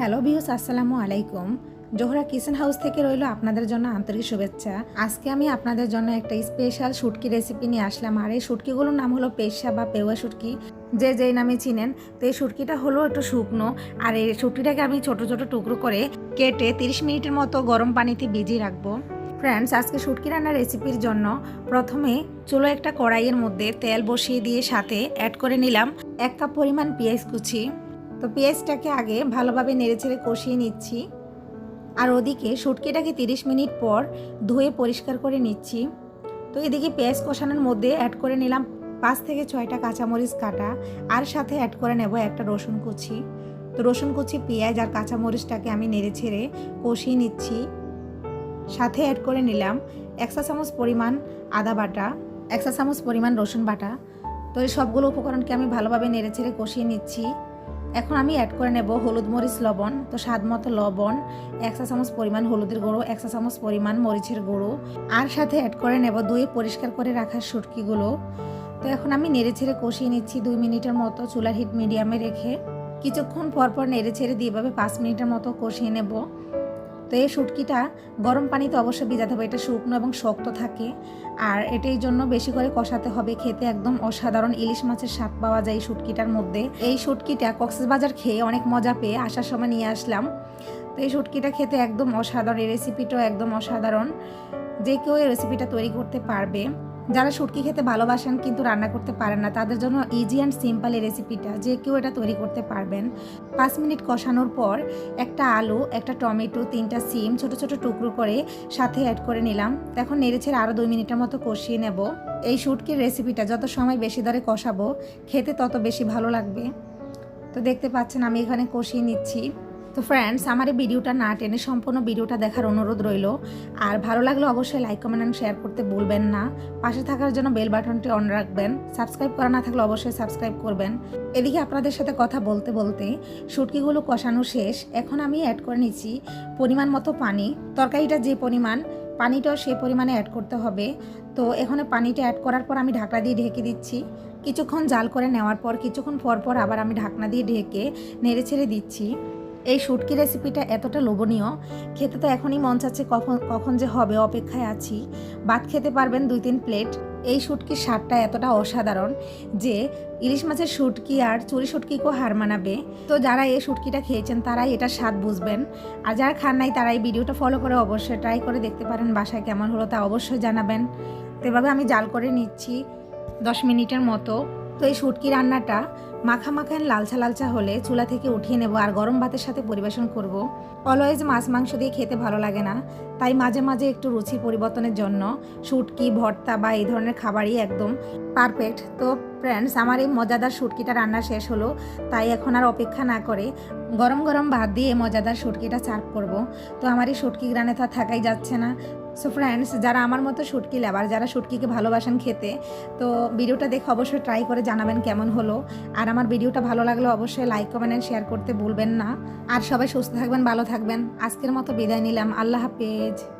Hello views আসসালামু আলাইকুম। Zohra kitchen house থেকে রইল আপনাদের জন্য আন্তরিক শুভেচ্ছা। আজকে আমি আপনাদের জন্য একটা স্পেশাল শুটকি রেসিপি নিয়ে আসলাম। আর এই শুটকিগুলোর নাম হলো পেশা বা পেওয়া শুটকি। যে যেই নামে চিনেন, তো এই শুটকিটা হলো একটু শুকনো। আর এই শুটকিটাকে আমি ছোট ছোট টুকরো করে কেটে 30 মিনিটের মতো গরম পানিতে ভিজিয়ে রাখব। ফ্রেন্ডস আজকে শুটকি রান্নার রেসিপির জন্য প্রথমে চুলো একটা কড়াইয়ের মধ্যে তেল বসিয়ে দিয়ে সাথে অ্যাড করে নিলাম এক কাপ পরিমাণ পেঁয়াজ কুচি। তো পেঁয়াজটাকে আগে ভালোভাবে নেড়েচেড়ে কষিয়ে নিচ্ছি। আর ওদিকে শুটকিটাকে 30 মিনিট পর ধুয়ে পরিষ্কার করে নিচ্ছি। তো এদিকে পেঁয়াজ কষানোর মধ্যে অ্যাড করে নিলাম পাঁচ থেকে ছয়টা কাঁচামরিচ কাটা। আর সাথে অ্যাড করে নেব একটা রসুন কুচি। তো রসুন কুচি, পেঁয়াজ আর কাঁচামরিচটাকে আমি নেড়ে ছেড়ে কষিয়ে নিচ্ছি। সাথে অ্যাড করে নিলাম একশো চামচ পরিমাণ আদা বাটা একশো চামচ পরিমাণ রসুন বাটা। তো এই সবগুলো উপকরণকে আমি ভালোভাবে নেড়ে ছেড়ে কষিয়ে নিচ্ছি। এখন আমি অ্যাড করে নেব হলুদ মরিচ লবণ, তো স্বাদ মতো লবণ একশো চামচ পরিমাণ হলুদের গুঁড়ো একশো চামচ পরিমাণ মরিচের গুঁড়ো। আর সাথে অ্যাড করে নেব দুই পরিষ্কার করে রাখার সুটকিগুলো তো এখন আমি নেড়ে ছেড়ে কষিয়ে নিচ্ছি দুই মিনিটের মতো চুলার হিট মিডিয়ামে রেখে। কিছুক্ষণ পরপর পর নেড়ে ছেড়ে দিয়ে এভাবে পাঁচ মিনিটের মতো কষিয়ে নেব। তো এই শুটকিটা গরম পানিতে অবশ্যই ভিজাতে হবে। এটা শুকনো এবং শক্ত থাকে। আর এটাই জন্য বেশি করে কষাতে হবে। খেতে একদম অসাধারণ ইলিশ মাছের স্বাদ পাওয়া যায় এই শুটকিটার মধ্যে। এই শুটকিটা কক্সবাজার খেয়ে অনেক মজা পেয়ে আসার সময় নিয়ে আসলাম। তো এই শুটকিটা খেতে একদম অসাধারণ। এই রেসিপিটাও একদম অসাধারণ। যে কেউ এই রেসিপিটা তৈরি করতে পারবে। যারা শুটকি খেতে ভালোবাসেন কিন্তু রান্না করতে পারেন না, তাদের জন্য ইজি অ্যান্ড সিম্পল এই রেসিপিটা যে কেউ এটা তৈরি করতে পারবেন। পাঁচ মিনিট কষানোর পর একটা আলু, একটা টমেটো, তিনটা সিম, ছোট ছোট টুকরো করে সাথে অ্যাড করে নিলাম। এখন নেড়ে ছেড়ে আরও দুই মিনিটের মতো কষিয়ে নেব। এই শুটকির রেসিপিটা যত সময় বেশি দরে কষাবো, খেতে তত বেশি ভালো লাগবে। তো দেখতে পাচ্ছেন আমি এখানে কষিয়ে নিচ্ছি। তো ফ্রেন্ডস আমার এই ভিডিওটা না টেনে সম্পূর্ণ ভিডিওটা দেখার অনুরোধ রইল। আর ভালো লাগলে অবশ্যই লাইক কমেন্ট অ্যান্ড শেয়ার করতে ভুলবেন না। পাশে থাকার জন্য বেল বাটনটি অন রাখবেন। সাবস্ক্রাইব করা না থাকলে অবশ্যই সাবস্ক্রাইব করবেন। এদিকে আপনাদের সাথে কথা বলতে বলতে শুটকিগুলো কষানো শেষ। এখন আমি অ্যাড করে নিচ্ছি পরিমাণ মতো পানি। তরকারিটা যে পরিমাণ, পানিটাও সেই পরিমাণে অ্যাড করতে হবে। তো এখানে পানিটা অ্যাড করার পর আমি ঢাকনা দিয়ে ঢেকে দিচ্ছি। কিছুক্ষণ জাল করে নেওয়ার পর, কিছুক্ষণ পর পর আবার আমি ঢাকনা দিয়ে ঢেকে নেড়ে ছেড়ে দিচ্ছি। এই শুটকি রেসিপিটা এতটা লোভনীয়, খেতে তো এখনই মন চাচ্ছে কখন কখন যে হবে, অপেক্ষায় আছি। ভাত খেতে পারবেন দুই তিন প্লেট। এই শুটকির স্বাদটা এতটা অসাধারণ যে ইলিশ মাছের শুটকি আর চুরি শুটকিকেও হার মানাবে। তো যারা এই শুটকিটা খেয়েছেন, তারাই এটা স্বাদ বুঝবেন। আর যারা খান নাই, তারা এই ভিডিওটা ফলো করে অবশ্যই ট্রাই করে দেখতে পারেন বাসায় কেমন হলো তা অবশ্যই জানাবেন। এভাবে আমি জাল করে নিচ্ছি দশ মিনিটের মতো। তো এই শুটকি রান্নাটা মাখা মাখা লালচা লালচা হলে চুলা থেকে উঠিয়ে নেব আর গরম ভাতের সাথে পরিবেশন করব। অলওয়েজ মাছ মাংস দিয়ে খেতে ভালো লাগে না। তাই মাঝে মাঝে একটু রুচি পরিবর্তনের জন্য শুটকি, ভর্তা বা এই ধরনের খাবারই একদম পারফেক্ট তো ফ্রেন্ডস আমার এই মজাদার শুটকিটা রান্না শেষ হলো। তাই এখন আর অপেক্ষা না করে গরম গরম ভাত দিয়ে মজাদার শুটকিটা সার্ভ করব। তো আমার এই শুটকি গ্রানে তো থাকাই যাচ্ছে না। সো ফ্রেন্ডস যারা আমার মতো শুটকি লেবার যারা শুটকিকে ভালোবাসেন খেতে, তো ভিডিওটা দেখে অবশ্যই ট্রাই করে জানাবেন কেমন হলো। আর আমার ভিডিওটা ভালো লাগলে অবশ্যই লাইক কমেন্ট অ্যান্ড শেয়ার করতে ভুলবেন না। আর সবাই সুস্থ থাকবেন, ভালো থাকবেন। আজকের মতো বিদায় নিলাম। আল্লাহ হাফেজ।